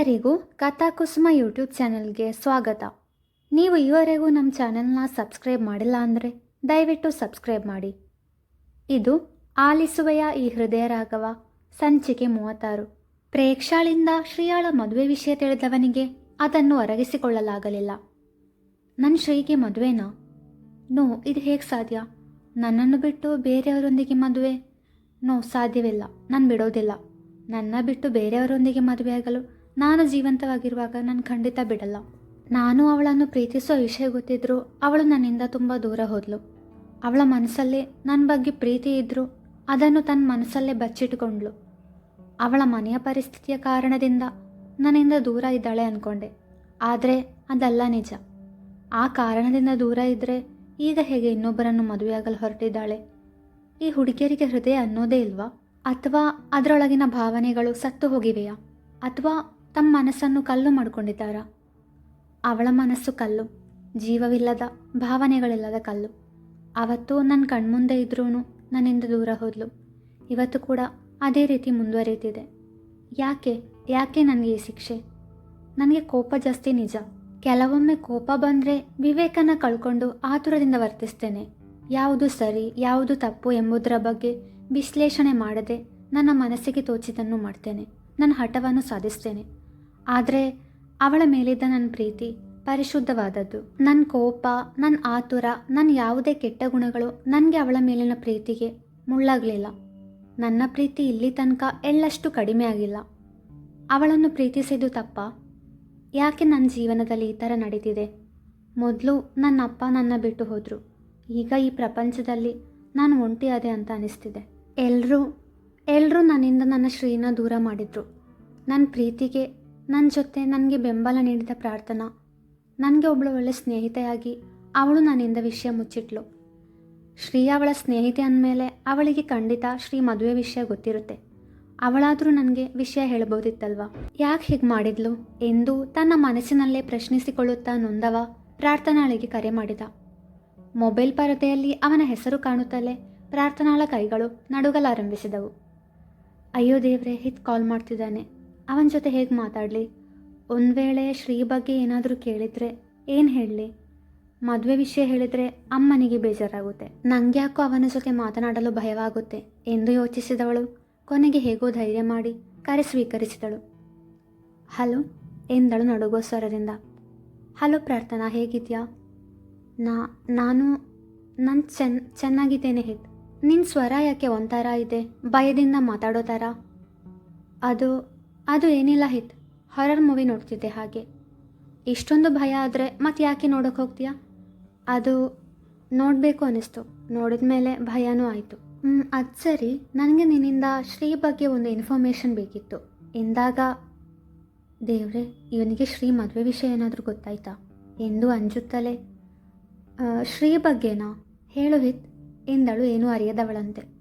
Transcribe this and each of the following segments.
ಎಲ್ಲರಿಗೂ ಕಥಾಕುಸುಮ ಯೂಟ್ಯೂಬ್ ಚಾನಲ್ಗೆ ಸ್ವಾಗತ. ನೀವು ಈವರೆಗೂ ನಮ್ಮ ಚಾನಲ್ನ ಸಬ್ಸ್ಕ್ರೈಬ್ ಮಾಡಿಲ್ಲ ಅಂದರೆ ದಯವಿಟ್ಟು ಸಬ್ಸ್ಕ್ರೈಬ್ ಮಾಡಿ. ಇದು ಆಲಿಸುವೆಯ ಈ ಹೃದಯ ರಾಘವ, ಸಂಚಿಕೆ ಮೂವತ್ತಾರು. ಪ್ರೇಕ್ಷಾಳಿಂದ ಶ್ರೀಯಾಳ ಮದುವೆ ವಿಷಯ ತಿಳಿದವನಿಗೆ ಅದನ್ನು ಅರಗಿಸಿಕೊಳ್ಳಲಾಗಲಿಲ್ಲ. ನನ್ನ ಶ್ರೀಗೆ ಮದುವೆನಾ? ನೋ, ಇದು ಹೇಗೆ ಸಾಧ್ಯ? ನನ್ನನ್ನು ಬಿಟ್ಟು ಬೇರೆಯವರೊಂದಿಗೆ ಮದುವೆ? ನೋ, ಸಾಧ್ಯವಿಲ್ಲ. ನಾನು ಬಿಡೋದಿಲ್ಲ. ನನ್ನ ಬಿಟ್ಟು ಬೇರೆಯವರೊಂದಿಗೆ ಮದುವೆಯಾಗಲು ನಾನು ಜೀವಂತವಾಗಿರುವಾಗ ನಾನು ಖಂಡಿತ ಬಿಡಲ್ಲ. ನಾನು ಅವಳನ್ನು ಪ್ರೀತಿಸೋ ವಿಷಯ ಗೊತ್ತಿದ್ರು ಅವಳು ನನ್ನಿಂದ ತುಂಬ ದೂರ ಹೋದ್ಲು. ಅವಳ ಮನಸ್ಸಲ್ಲೇ ನನ್ನ ಬಗ್ಗೆ ಪ್ರೀತಿ ಇದ್ದರೂ ಅದನ್ನು ತನ್ನ ಮನಸ್ಸಲ್ಲೇ ಬಚ್ಚಿಟ್ಕೊಂಡ್ಳು ಅವಳ ಮನೆಯ ಪರಿಸ್ಥಿತಿಯ ಕಾರಣದಿಂದ ನನ್ನಿಂದ ದೂರ ಇದ್ದಾಳೆ ಅಂದ್ಕೊಂಡೆ ಆದರೆ ಅದಲ್ಲ ನಿಜ. ಆ ಕಾರಣದಿಂದ ದೂರ ಇದ್ದರೆ ಈಗ ಹೇಗೆ ಇನ್ನೊಬ್ಬರನ್ನು ಮದುವೆಯಾಗಲು ಹೊರಟಿದ್ದಾಳೆ? ಈ ಹುಡುಗಿಯರಿಗೆ ಹೃದಯ ಅನ್ನೋದೇ ಇಲ್ವಾ? ಅಥವಾ ಅದರೊಳಗಿನ ಭಾವನೆಗಳು ಸತ್ತು ಹೋಗಿವೆಯಾ? ಅಥವಾ ತಮ್ಮ ಮನಸ್ಸನ್ನು ಕಲ್ಲು ಮಾಡಿಕೊಂಡಿದ್ದಾರ. ಅವಳ ಮನಸ್ಸು ಕಲ್ಲು, ಜೀವವಿಲ್ಲದ, ಭಾವನೆಗಳಿಲ್ಲದ ಕಲ್ಲು. ಅವತ್ತು ನನ್ನ ಕಣ್ಮುಂದೆ ಇದ್ರೂ ನನ್ನಿಂದ ದೂರ ಹೋದ್ಲು. ಇವತ್ತು ಕೂಡ ಅದೇ ರೀತಿ ಮುಂದುವರಿತಿದೆ ಯಾಕೆ ಯಾಕೆ ನನಗೆ ಈ ಶಿಕ್ಷೆ? ನನಗೆ ಕೋಪ ಜಾಸ್ತಿ ನಿಜ. ಕೆಲವೊಮ್ಮೆ ಕೋಪ ಬಂದರೆ ವಿವೇಕನ ಕಳ್ಕೊಂಡು ಆತುರದಿಂದ ವರ್ತಿಸ್ತೇನೆ. ಯಾವುದು ಸರಿ, ಯಾವುದು ತಪ್ಪು ಎಂಬುದರ ಬಗ್ಗೆ ವಿಶ್ಲೇಷಣೆ ಮಾಡದೆ ನನ್ನ ಮನಸ್ಸಿಗೆ ತೋಚಿದನ್ನು ಮಾಡ್ತೇನೆ. ನನ್ನ ಹಠವನ್ನು ಸಾಧಿಸ್ತೇನೆ. ಆದರೆ ಅವಳ ಮೇಲಿದ್ದ ನನ್ನ ಪ್ರೀತಿ ಪರಿಶುದ್ಧವಾದದ್ದು. ನನ್ನ ಕೋಪ ನನ್ನ ಆತುರ ನನ್ನ ಯಾವುದೇ ಕೆಟ್ಟ ಗುಣಗಳು ನನಗೆ ಅವಳ ಮೇಲಿನ ಪ್ರೀತಿಗೆ ಮುಳ್ಳಾಗಲಿಲ್ಲ. ನನ್ನ ಪ್ರೀತಿ ಇಲ್ಲಿ ತನಕ ಎಳ್ಳಷ್ಟು ಕಡಿಮೆ ಆಗಿಲ್ಲ. ಅವಳನ್ನು ಪ್ರೀತಿಸಿದ್ದು ತಪ್ಪ. ಯಾಕೆ ನನ್ನ ಜೀವನದಲ್ಲಿ ಈ ಥರ ನಡೀತಿದೆ? ಮೊದಲು ನನ್ನ ಅಪ್ಪ ನನ್ನ ಬಿಟ್ಟು ಹೋದರು. ಈಗ ಈ ಪ್ರಪಂಚದಲ್ಲಿ ನಾನು ಒಂಟಿಯಾದೆ ಅಂತ ಅನಿಸ್ತಿದೆ. ಎಲ್ಲರೂ ಎಲ್ಲರೂ ನನ್ನಿಂದ ನನ್ನ ಶ್ರೀನ ದೂರ ಮಾಡಿದರು. ನನ್ನ ಪ್ರೀತಿಗೆ ನನ್ನ ಜೊತೆ ನನಗೆ ಬೆಂಬಲ ನೀಡಿದ ಪ್ರಾರ್ಥನಾ. ನನಗೆ ಒಬ್ಬಳು ಒಳ್ಳೆ ಸ್ನೇಹಿತೆಯಾಗಿ ಅವಳು ನನ್ನಿಂದ ವಿಷಯ ಮುಚ್ಚಿಟ್ಲು. ಶ್ರೀ ಅವಳ ಸ್ನೇಹಿತೆ ಅಂದಮೇಲೆ ಅವಳಿಗೆ ಖಂಡಿತ ಶ್ರೀ ಮದುವೆ ವಿಷಯ ಗೊತ್ತಿರುತ್ತೆ. ಅವಳಾದರೂ ನನಗೆ ವಿಷಯ ಹೇಳ್ಬೋದಿತ್ತಲ್ವಾ ಯಾಕೆ ಹೀಗೆ ಮಾಡಿದ್ಲು? ಎಂದು ತನ್ನ ಮನಸ್ಸಿನಲ್ಲೇ ಪ್ರಶ್ನಿಸಿಕೊಳ್ಳುತ್ತಾ ನೊಂದವ ಪ್ರಾರ್ಥನಾಳಿಗೆ ಕರೆ ಮಾಡಿದ. ಮೊಬೈಲ್ ಪರದೆಯಲ್ಲಿ ಅವನ ಹೆಸರು ಕಾಣುತ್ತಲೇ ಪ್ರಾರ್ಥನಾಳ ಕೈಗಳು ನಡುಗಲಾರಂಭಿಸಿದವು. ಅಯ್ಯೋ ದೇವ್ರೆ, ಹಿತ್ ಕಾಲ್ ಮಾಡ್ತಿದ್ದಾನೆ. ಅವನ ಜೊತೆ ಹೇಗೆ ಮಾತಾಡಲಿ? ಒಂದು ವೇಳೆ ಶ್ರೀ ಬಗ್ಗೆ ಏನಾದರೂ ಕೇಳಿದರೆ ಏನು ಹೇಳಲಿ? ಮದುವೆ ವಿಷಯ ಹೇಳಿದರೆ ಅಮ್ಮನಿಗೆ ಬೇಜಾರಾಗುತ್ತೆ. ನನಗೆ ಯಾಕೋ ಅವನ ಜೊತೆ ಮಾತನಾಡಲು ಭಯವಾಗುತ್ತೆ ಎಂದು ಯೋಚಿಸಿದವಳು. ಕೊನೆಗೆ ಹೇಗೋ ಧೈರ್ಯ ಮಾಡಿ ಕರೆ ಸ್ವೀಕರಿಸಿದಳು. ಹಲೋ ಎಂದಳು ನಡುಗೋ ಸ್ವರದಿಂದ ಹಲೋ ಪ್ರಾರ್ಥನಾ, ಹೇಗಿದ್ಯಾ? ನಾ, ನಾನು ನಾನು ಚೆನ್ನ ಚೆನ್ನಾಗಿದ್ದೇನೆ ಹಿತ್ ನಿನ್ನ ಸ್ವರ ಯಾಕೆ ಒಂಥರ ಇದೆ? ಭಯದಿಂದ ಮಾತಾಡೋ ಥರ? ಅದು ಅದು ಏನಿಲ್ಲ ಹಿತ್. ಹಾರರ್ ಮೂವಿ ನೋಡ್ತಿದ್ದೆ ಹಾಗೆ. ಇಷ್ಟೊಂದು ಭಯ ಆದರೆ ಮತ್ತೆ ಯಾಕೆ ನೋಡೋಕೆ ಹೋಗ್ತೀಯಾ? ಅದು ನೋಡಬೇಕು ಅನ್ನಿಸ್ತು ನೋಡಿದ ಮೇಲೆ ಭಯನೂ ಆಯಿತು. ಅದು ಸರಿ. ನನಗೆ ನಿನ್ನಿಂದ ಶ್ರೀ ಬಗ್ಗೆ ಒಂದು ಇನ್ಫಾರ್ಮೇಷನ್ ಬೇಕಿತ್ತು. ಎಂದಾಗ ದೇವ್ರೆ, ಇವನಿಗೆ ಶ್ರೀ ಮದುವೆ ವಿಷಯ ಏನಾದರೂ ಗೊತ್ತಾಯ್ತಾ? ಎಂದು ಅಂಜುತ್ತಲೇ ಶ್ರೀ ಬಗ್ಗೆನಾ? ಹೇಳು ಹಿತ್. ಎಂದಳು ಏನೂ ಅರಿಯದವಳಂತೆ.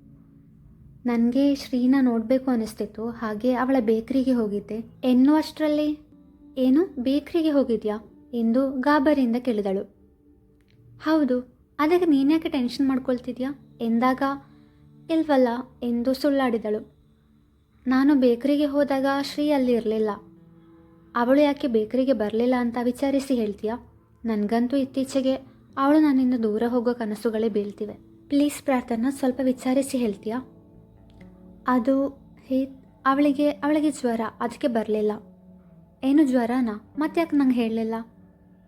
ನನಗೆ ಶ್ರೀನ ನೋಡಬೇಕು ಅನಿಸ್ತಿತ್ತು, ಹಾಗೆ ಅವಳ ಬೇಕ್ರಿಗೆ ಹೋಗಿದ್ದೆ. ಎನ್ನುವಷ್ಟರಲ್ಲಿ ಏನು? ಬೇಕ್ರಿಗೆ ಹೋಗಿದ್ಯಾ? ಎಂದು ಗಾಬರಿಯಿಂದ ಕೇಳಿದಳು. ಹೌದು, ಅದಕ್ಕೆ ನೀನ್ಯಾಕೆ ಟೆನ್ಷನ್ ಮಾಡ್ಕೊಳ್ತಿದ್ಯಾ? ಎಂದಾಗ, ಇಲ್ವಲ್ಲ, ಎಂದು ಸುಳ್ಳಾಡಿದಳು. ನಾನು ಬೇಕ್ರಿಗೆ ಹೋದಾಗ ಶ್ರೀ ಅಲ್ಲಿ ಇರಲಿಲ್ಲ. ಅವಳು ಯಾಕೆ ಬೇಕ್ರಿಗೆ ಬರಲಿಲ್ಲ ಅಂತ ವಿಚಾರಿಸಿ ಹೇಳ್ತೀಯಾ? ನನಗಂತೂ ಇತ್ತೀಚೆಗೆ ಅವಳು ನನ್ನಿಂದ ದೂರ ಹೋಗೋ ಕನಸುಗಳೇ ಬೀಳ್ತಿವೆ. ಪ್ಲೀಸ್ ಪ್ರಾರ್ಥನಾ ಸ್ವಲ್ಪ ವಿಚಾರಿಸಿ ಹೇಳ್ತೀಯಾ? ಅದು ಹೇ, ಅವಳಿಗೆ ಅವಳಿಗೆ ಜ್ವರ, ಅದಕ್ಕೆ ಬರಲಿಲ್ಲ. ಏನು ಜ್ವರನಾ? ಮತ್ತೆ ಯಾಕೆ ನಂಗೆ ಹೇಳಲಿಲ್ಲ.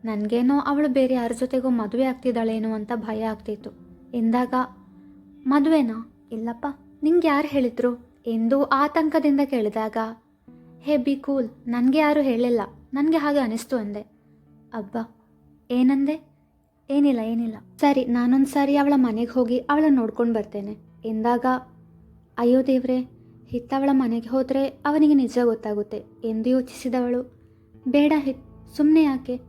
ನನಗೇನೋ ಅವಳು ಬೇರೆ ಯಾರ ಜೊತೆಗೋ ಮದುವೆ ಆಗ್ತಿದ್ದಾಳೇನೋ ಅಂತ ಭಯ ಆಗ್ತಿತ್ತು. ಎಂದಾಗ, ಮದುವೆನಾ? ಇಲ್ಲಪ್ಪ, ನಿಂಗೆ ಯಾರು ಹೇಳಿದ್ರು? ಎಂದು ಆತಂಕದಿಂದ ಕೇಳಿದಾಗ, ಹೇ, ಬಿ ಕೂಲ್, ನನಗೆ ಯಾರೂ ಹೇಳಿಲ್ಲ. ನನಗೆ ಹಾಗೆ ಅನಿಸ್ತು ಅಂದೆ. ಅಬ್ಬ, ಏನಂದೆ? ಏನಿಲ್ಲ ಏನಿಲ್ಲ. ಸರಿ ನಾನೊಂದು ಸಾರಿ ಅವಳ ಮನೆಗೆ ಹೋಗಿ ಅವಳನ್ನ ನೋಡ್ಕೊಂಡು ಬರ್ತೇನೆ. ಎಂದಾಗ ಅಯ್ಯೋ ದೇವ್ರೆ, ಹಿತ್ತವಳ ಮನೆಗೆ ಹೋದರೆ ಅವನಿಗೆ ನಿಜ ಗೊತ್ತಾಗುತ್ತೆ. ಎಂದು ಯೋಚಿಸಿದವಳು. ಬೇಡ ಹಿತ್ ಸುಮ್ಮನೆ ಯಾಕೆ?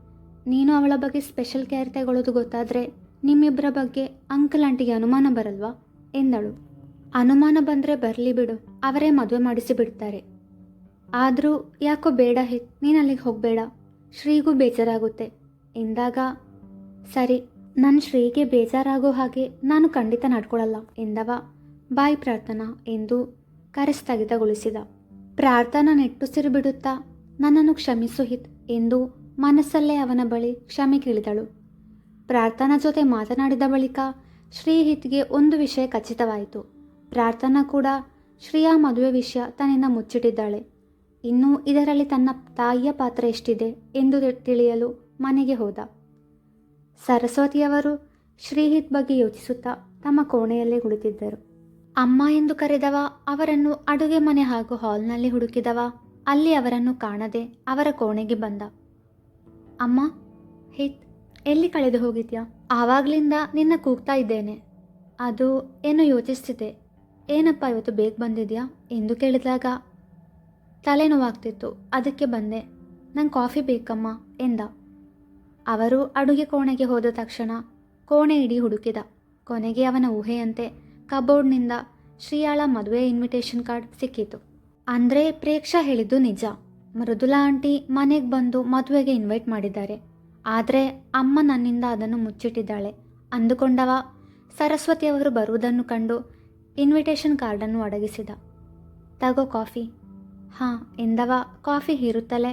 ನೀನು ಅವಳ ಬಗ್ಗೆ ಸ್ಪೆಷಲ್ ಕೇರ್ ತಗೊಳ್ಳೋದು ಗೊತ್ತಾದರೆ ನಿಮ್ಮಿಬ್ಬರ ಬಗ್ಗೆ ಅಂಕಲ್ ಆಂಟಿಗೆ ಅನುಮಾನ ಬರಲ್ವಾ? ಎಂದಳು. ಅನುಮಾನ ಬಂದರೆ ಬರಲಿ ಬಿಡು, ಅವರೇ ಮದುವೆ ಮಾಡಿಸಿ ಬಿಡ್ತಾರೆ. ಆದರೂ ಯಾಕೋ ಬೇಡ ಹಿತ್, ನೀನು ಅಲ್ಲಿಗೆ ಹೋಗಬೇಡ, ಶ್ರೀಗೂ ಬೇಜಾರಾಗುತ್ತೆ. ಎಂದಾಗ, ಸರಿ ನನ್ನ ಶ್ರೀಗೆ ಬೇಜಾರಾಗೋ ಹಾಗೆ ನಾನು ಖಂಡಿತ ನಡ್ಕೊಳ್ಳಲ್ಲ ಎಂದವ. ಬಾಯ್ ಪ್ರಾರ್ಥನಾ ಎಂದು ಕರೆ ಸ್ಥಗಿತಗೊಳಿಸಿದ ಪ್ರಾರ್ಥನಾ ನೆಟ್ಟುಸಿರು ಬಿಡುತ್ತಾ, ನನ್ನನ್ನು ಕ್ಷಮಿಸು ಹಿತ್ ಎಂದು ಮನಸ್ಸಲ್ಲೇ ಅವನ ಬಳಿ ಕ್ಷಮೆ ಕೇಳಿದಳು. ಪ್ರಾರ್ಥನಾ ಜೊತೆ ಮಾತನಾಡಿದ ಬಳಿಕ ಶ್ರೀಹಿತ್ಗೆ ಒಂದು ವಿಷಯ ಖಚಿತವಾಯಿತು. ಪ್ರಾರ್ಥನಾ ಕೂಡ ಶ್ರೀಯಾ ಮದುವೆ ವಿಷಯ ತನ್ನಿಂದ ಮುಚ್ಚಿಟ್ಟಿದ್ದಾಳೆ. ಇನ್ನು ಇದರಲ್ಲಿ ತನ್ನ ತಾಯಿಯ ಪಾತ್ರ ಎಷ್ಟಿದೆ ಎಂದು ತಿಳಿಯಲು ಮನೆಗೆ ಹೋದ. ಸರಸ್ವತಿಯವರು ಶ್ರೀಹಿತ್ ಬಗ್ಗೆ ಯೋಚಿಸುತ್ತಾ ತಮ್ಮ ಕೋಣೆಯಲ್ಲೇ ಕುಳಿತಿದ್ದರು. ಅಮ್ಮ ಎಂದು ಕರೆದವ, ಅವರನ್ನು ಅಡುಗೆ ಮನೆ ಹಾಗೂ ಹಾಲ್ನಲ್ಲಿ ಹುಡುಕಿದವ. ಅಲ್ಲಿ ಅವರನ್ನು ಕಾಣದೆ ಅವರ ಕೋಣೆಗೆ ಬಂದ. ಅಮ್ಮ, ಹಿತ್, ಎಲ್ಲಿ ಕಳೆದು ಹೋಗಿದ್ಯಾ? ಆವಾಗ್ಲಿಂದ ನಿನ್ನ ಕೂಗ್ತಾ ಇದ್ದೇನೆ. ಅದು ಏನೋ ಯೋಚಿಸ್ತಿದೆ? ಏನಪ್ಪ ಇವತ್ತು ಬೇಗ ಬಂದಿದ್ಯಾ? ಎಂದು ಕೇಳಿದಾಗ, ತಲೆನೋವಾಗ್ತಿತ್ತು. ಅದಕ್ಕೆ ಬಂದೆ. ನಂಗೆ ಕಾಫಿ ಬೇಕಮ್ಮ ಎಂದ. ಅವರು ಅಡುಗೆ ಕೋಣೆಗೆ ಹೋದ ತಕ್ಷಣ ಕೋಣೆ ಇಡೀ ಹುಡುಕಿದ. ಕೊನೆಗೆ ಅವನ ಊಹೆಯಂತೆ ಕಬೋರ್ಡ್ನಿಂದ ಶ್ರೀಯಾಳ ಮದುವೆ ಇನ್ವಿಟೇಷನ್ ಕಾರ್ಡ್ ಸಿಕ್ಕಿತು. ಅಂದರೆ ಪ್ರೇಕ್ಷಾ ಹೇಳಿದ್ದು ನಿಜ. ಮೃದುಲಾ ಆಂಟಿ ಮನೆಗೆ ಬಂದು ಮದುವೆಗೆ ಇನ್ವೈಟ್ ಮಾಡಿದ್ದಾರೆ. ಆದರೆ ಅಮ್ಮ ನನ್ನಿಂದ ಅದನ್ನು ಮುಚ್ಚಿಟ್ಟಿದ್ದಾಳೆ. ಅಂದುಕೊಂಡವ ಸರಸ್ವತಿಯವರು ಬರುವುದನ್ನು ಕಂಡು ಇನ್ವಿಟೇಷನ್ ಕಾರ್ಡನ್ನು ಒಡಗಿಸಿದ ತಗೋ ಕಾಫಿ. ಹಾಂ, ಎಂದವ ಕಾಫಿ ಹೀರುತ್ತಲೇ.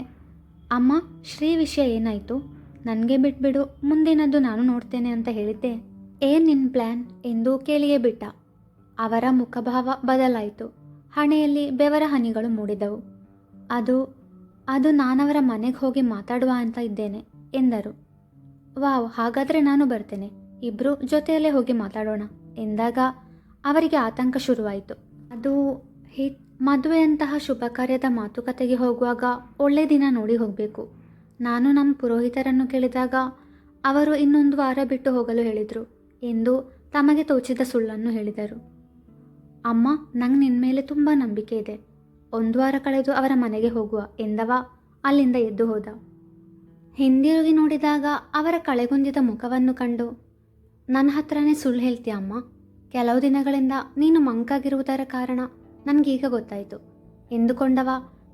ಅಮ್ಮ, ಶ್ರೀ ವಿಷಯ ಏನಾಯಿತು? ನನಗೆ ಬಿಟ್ಬಿಡು, ಮುಂದಿನದ್ದು ನಾನು ನೋಡ್ತೇನೆ ಅಂತ ಹೇಳಿದ್ದೆ. ಏನು ನಿನ್ನ ಪ್ಲ್ಯಾನ್ ಎಂದು ಕೇಳಿಯೇ ಬಿಟ್ಟ. ಅವರ ಮುಖಭಾವ ಬದಲಾಯಿತು. ಹಣೆಯಲ್ಲಿ ಬೆವರ ಹನಿಗಳು ಮೂಡಿದವು. ಅದು ಅದು ನಾನವರ ಮನೆಗೆ ಹೋಗಿ ಮಾತಾಡುವ ಅಂತ ಇದ್ದೇನೆ, ಎಂದರು. ವಾವ್, ಹಾಗಾದರೆ ನಾನು ಬರ್ತೇನೆ. ಇಬ್ಬರು ಜೊತೆಯಲ್ಲೇ ಹೋಗಿ ಮಾತಾಡೋಣ, ಎಂದಾಗ ಅವರಿಗೆ ಆತಂಕ ಶುರುವಾಯಿತು. ಅದು ಹಿತ್ ಮದುವೆಯಂತಹ ಶುಭ ಕಾರ್ಯದ ಮಾತುಕತೆಗೆ ಹೋಗುವಾಗ ಒಳ್ಳೆ ದಿನ ನೋಡಿ ಹೋಗಬೇಕು. ನಾನು ನಮ್ಮ ಪುರೋಹಿತರನ್ನು ಕೇಳಿದಾಗ ಅವರು ಇನ್ನೊಂದು ವಾರ ಬಿಟ್ಟು ಹೋಗಲು ಹೇಳಿದರು, ಎಂದು ತಮಗೆ ತೋಚಿದ ಸುಳ್ಳನ್ನು ಹೇಳಿದರು. ಅಮ್ಮ, ನಂಗೆ ನಿನ್ನ ಮೇಲೆ ತುಂಬ ನಂಬಿಕೆ ಇದೆ. ಒಂದು ವಾರ ಕಳೆದು ಅವರ ಮನೆಗೆ ಹೋಗುವ, ಎಂದವ? ಅಲ್ಲಿಂದ ಎದ್ದು ಹೋದ. ಹಿಂದಿರುಗಿ ನೋಡಿದಾಗ ಅವರ ಕಳೆಗುಂದಿದ ಮುಖವನ್ನು ಕಂಡು ನನ್ನ ಹತ್ರನೇ ಸುಳ್ಳು ಹೇಳ್ತೀಯ ಅಮ್ಮ? ಕೆಲವು ದಿನಗಳಿಂದ ನೀನು ಮಂಕಾಗಿರುವುದರ ಕಾರಣ ನನಗೀಗ ಗೊತ್ತಾಯಿತು, ಎಂದುಕೊಂಡವ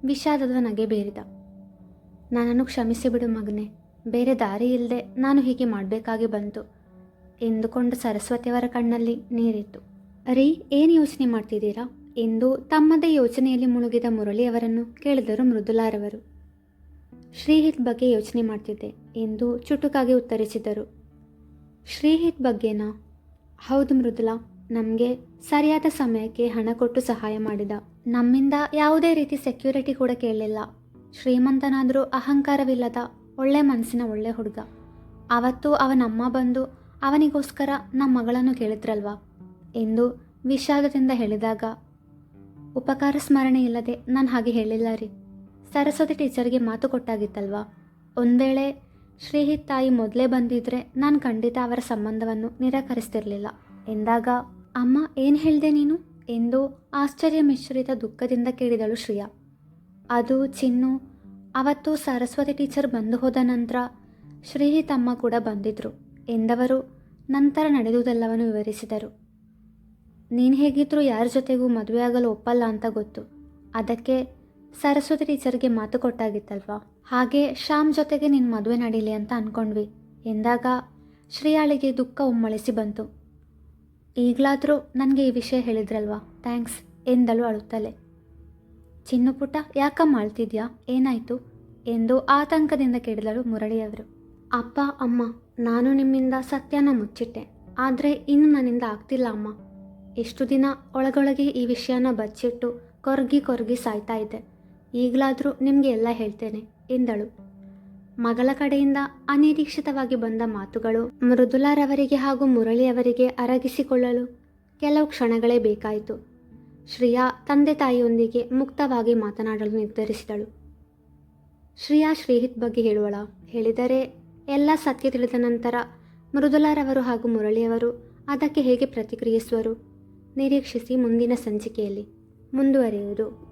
ವಿಷಾದದ ನಗೆ ಬೇರಿದ. ನನ್ನನ್ನು ಕ್ಷಮಿಸಿಬಿಡು ಮಗನೆ, ಬೇರೆ ದಾರಿ ಇಲ್ಲದೆ ನಾನು ಹೀಗೆ ಮಾಡಬೇಕಾಗಿ ಬಂತು, ಎಂದುಕೊಂಡು ಸರಸ್ವತಿಯವರ ಕಣ್ಣಲ್ಲಿ ನೀರಿತ್ತು. ರೀ ಏನು ಯೋಚನೆ ಮಾಡ್ತಿದ್ದೀರಾ? ಎಂದು ತಮ್ಮದೇ ಯೋಚನೆಯಲ್ಲಿ ಮುಳುಗಿದ ಮುರಳಿಯವರನ್ನು ಕೇಳಿದರು ಮೃದುಲಾರವರು. ಶ್ರೀಹಿತ್ ಬಗ್ಗೆ ಯೋಚನೆ ಮಾಡ್ತಿದ್ದೆ ಎಂದು ಚುಟುಕಾಗಿ ಉತ್ತರಿಸಿದರು. ಶ್ರೀಹಿತ್ ಬಗ್ಗೆನಾ? ಹೌದು ಮೃದುಲಾ, ನಮಗೆ ಸರಿಯಾದ ಸಮಯಕ್ಕೆ ಹಣ ಕೊಟ್ಟು ಸಹಾಯ ಮಾಡಿದ. ನಮ್ಮಿಂದ ಯಾವುದೇ ರೀತಿ ಸೆಕ್ಯೂರಿಟಿ ಕೂಡ ಕೇಳಲಿಲ್ಲ. ಶ್ರೀಮಂತನಾದರೂ ಅಹಂಕಾರವಿಲ್ಲದ ಒಳ್ಳೆ ಮನಸ್ಸಿನ ಒಳ್ಳೆ ಹುಡುಗ. ಅವತ್ತು ಅವನಮ್ಮ ಬಂದು ಅವನಿಗೋಸ್ಕರ ನಮ್ಮ ಮಗಳನ್ನು ಕೇಳಿದ್ರಲ್ವಾ? ಎಂದು ವಿಷಾದದಿಂದ ಹೇಳಿದಾಗ, ಉಪಕಾರ ಸ್ಮರಣೆ ಇಲ್ಲದೆ ನಾನು ಹಾಗೆ ಹೇಳಿಲ್ಲ ರೀ. ಸರಸ್ವತಿ ಟೀಚರ್ಗೆ ಮಾತು ಕೊಟ್ಟಾಗಿತ್ತಲ್ವಾ? ಒಂದು ವೇಳೆ ಶ್ರೀಹಿತ್ ತಾಯಿ ಮೊದಲೇ ಬಂದಿದ್ರೆ ನಾನು ಖಂಡಿತ ಅವರ ಸಂಬಂಧವನ್ನು ನಿರಾಕರಿಸ್ತಿರಲಿಲ್ಲ. ಎಂದಾಗ, ಅಮ್ಮ, ಏನು ಹೇಳಿದೆ ನೀನು? ಎಂದು ಆಶ್ಚರ್ಯ ಮಿಶ್ರಿತ ದುಃಖದಿಂದ ಕೇಳಿದಳು ಶ್ರಿಯಾ. ಅದು ಚಿನ್ನು, ಅವತ್ತು ಸರಸ್ವತಿ ಟೀಚರ್ ಬಂದು ಹೋದ ನಂತರ ಶ್ರೀಹಿತ್ ಅಮ್ಮ ಕೂಡ ಬಂದಿದ್ರು ಎಂದವರು ನಂತರ ನಡೆದುದೆಲ್ಲವನ್ನು ವಿವರಿಸಿದರು. ನೀನು ಹೇಗಿದ್ದರೂ ಯಾರ ಜೊತೆಗೂ ಮದುವೆ ಆಗಲು ಒಪ್ಪಲ್ಲ ಅಂತ ಗೊತ್ತು. ಅದಕ್ಕೆ ಸರಸ್ವತಿ ಟೀಚರ್ಗೆ ಮಾತು ಕೊಟ್ಟಾಗಿತ್ತಲ್ವಾ? ಹಾಗೆ ಶ್ಯಾಮ್ ಜೊತೆಗೆ ನಿನ್ನ ಮದುವೆ ನಡೀಲಿ ಅಂತ ಅಂದ್ಕೊಂಡ್ವಿ ಎಂದಾಗ ಶ್ರೀಯಾಳಿಗೆ ದುಃಖ ಉಮ್ಮಳಿಸಿ ಬಂತು. ಈಗಲಾದರೂ ನನಗೆ ಈ ವಿಷಯ ಹೇಳಿದ್ರಲ್ವಾ? ಥ್ಯಾಂಕ್ಸ್ ಎಂದಳು ಅಳುತ್ತಲೆ. ಚಿನ್ನು ಪುಟ್ಟ, ಯಾಕಮ್ಮ ಅಳ್ತಿದ್ಯಾ? ಏನಾಯಿತು? ಎಂದು ಆತಂಕದಿಂದ ಕೇಳಿದಳು ಮುರಳಿಯವರು. ಅಪ್ಪ, ಅಮ್ಮ, ನಾನು ನಿಮ್ಮಿಂದ ಸತ್ಯನ ಮುಚ್ಚಿಟ್ಟೆ. ಆದರೆ ಇನ್ನು ನನ್ನಿಂದ ಆಗ್ತಿಲ್ಲ, ಅಮ್ಮ. ಎಷ್ಟು ದಿನ ಒಳಗೊಳಗೆ ಈ ವಿಷಯನ ಬಚ್ಚಿಟ್ಟು ಕೊರಗಿ ಕೊರಗಿ ಸಾಯ್ತಾ ಇದ್ದೆ. ಈಗಲಾದರೂ ನಿಮಗೆ ಎಲ್ಲ ಹೇಳ್ತೇನೆ, ಎಂದಳು. ಮಗಳ ಕಡೆಯಿಂದ ಅನಿರೀಕ್ಷಿತವಾಗಿ ಬಂದ ಮಾತುಗಳು ಮೃದುಲಾರವರಿಗೆ ಹಾಗೂ ಮುರಳಿಯವರಿಗೆ ಅರಗಿಸಿಕೊಳ್ಳಲು ಕೆಲವು ಕ್ಷಣಗಳೇ ಬೇಕಾಯಿತು. ಶ್ರಿಯಾ ತಂದೆ ತಾಯಿಯೊಂದಿಗೆ ಮುಕ್ತವಾಗಿ ಮಾತನಾಡಲು ನಿರ್ಧರಿಸಿದಳು. ಶ್ರಿಯಾ ಶ್ರೀಹಿತ್ ಬಗ್ಗೆ ಹೇಳುವಳ? ಹೇಳಿದರೆ ಎಲ್ಲ ಸತ್ಯ ತಿಳಿದ ನಂತರ ಮೃದುಲಾರವರು ಹಾಗೂ ಮುರಳಿಯವರು ಅದಕ್ಕೆ ಹೇಗೆ ಪ್ರತಿಕ್ರಿಯಿಸುವರು? ನಿರೀಕ್ಷಿಸಿ ಮುಂದಿನ ಸಂಚಿಕೆಯಲ್ಲಿ ಮುಂದುವರಿಯುವುದು.